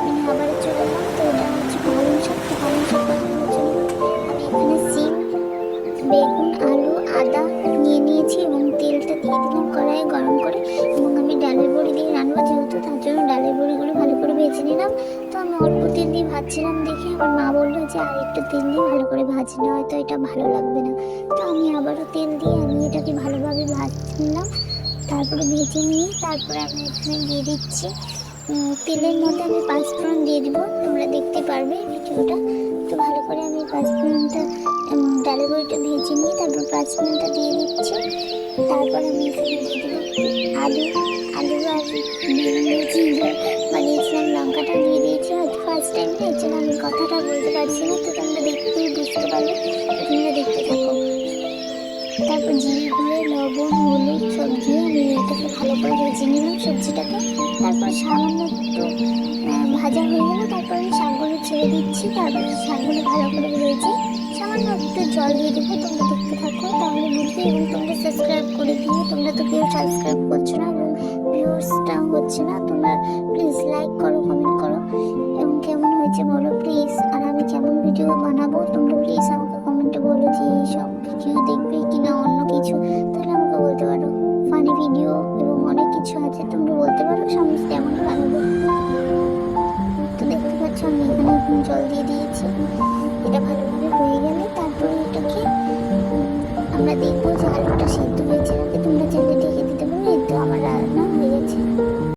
ডাস্টবিনে আবার চলে এলাম। তো এটা হচ্ছে পালং শাক তো পালং শাক বানানোর জন্য আমি এখানে সিম, বেগুন, আলু, আদা নিয়ে নিয়েছি এবং তেলটা দিয়ে দিলাম কড়াইয়ে গরম করে এবং আমি ডালের বড়ি দিয়ে রান্না যেহেতু তার জন্য ডালের বড়িগুলো ভালো করে ভেজে নিলাম। তো আমি অল্প তেল দিয়ে ভাজছিলাম দেখে আমার মা বলল যে, আর একটু তেল দিয়ে ভালো করে ভাজি না, হয়তো এটা ভালো লাগবে না। তো আমি আবারও তেল দিয়ে আমি এটাকে ভালোভাবে ভাজতে নিলাম তারপরে ভেজে নিয়ে তারপরে আমি এখানে দিয়ে দিচ্ছি তেলের মধ্যে আমি পাঁচফোড়ন দিয়ে দিব, তোমরা দেখতে পারবে ভিডিওটা। তো ভালো করে আমি পাঁচফোড়নটা ডালের বড়িটা ভেজে নিয়ে তারপর পাঁচফোড়নটা দিয়ে দিচ্ছি। তারপর আমি এখানে দিয়ে দেবো আলু। আলু আর বানিয়েছিলাম লঙ্কাটা দিয়ে দিয়েছি। হয়তো ফার্স্ট টাইম এর জন্য আমি কথাটা বলতে পারছি না, তো তোমরা দেখতেই বুঝতে পারবে। তারপর জিরে গুঁড়ো, লবণ, হলুদ সব দিয়ে এটাকে ভালো করে ভেজে নিলাম সবজিটাকে। তারপর সামান্য একটু ভাজা হয়ে গেলে তারপর আমি শাকগুলো ছেড়ে দিচ্ছি। তারপর শাকগুলো ভালো করে ভেজে সামান্য একটু জল দিয়ে দেবো। তোমরা দেখতে থাকো, তাহলে বুঝবে এবং তোমরা সাবস্ক্রাইব করে দিও। তোমরা তো কেউ সাবস্ক্রাইব করছ না এবং ভিউসটা হচ্ছে না। তোমরা প্লিজ লাইক করো কমেন্ট করো। এবং কেমন হয়েছে বলো প্লিজ আর আমি কেমন ভিডিও বানাবো, তোমরা প্লিজ আমাকে কমেন্টে বলো যে এইসব ভিডিও দেখবে। কিছু তাহলে আমাকে বলতে পারো। ফানি ভিডিও এবং অনেক কিছু আছে, তোমরা বলতে পারো সমস্ত এমন বানাবো তো দেখতে পাচ্ছ, আমি এখানে এখন জল দিয়ে দিয়েছি। এটা ভালোভাবে হয়ে গেলে তারপরে এটাকে আমরা দিয়ে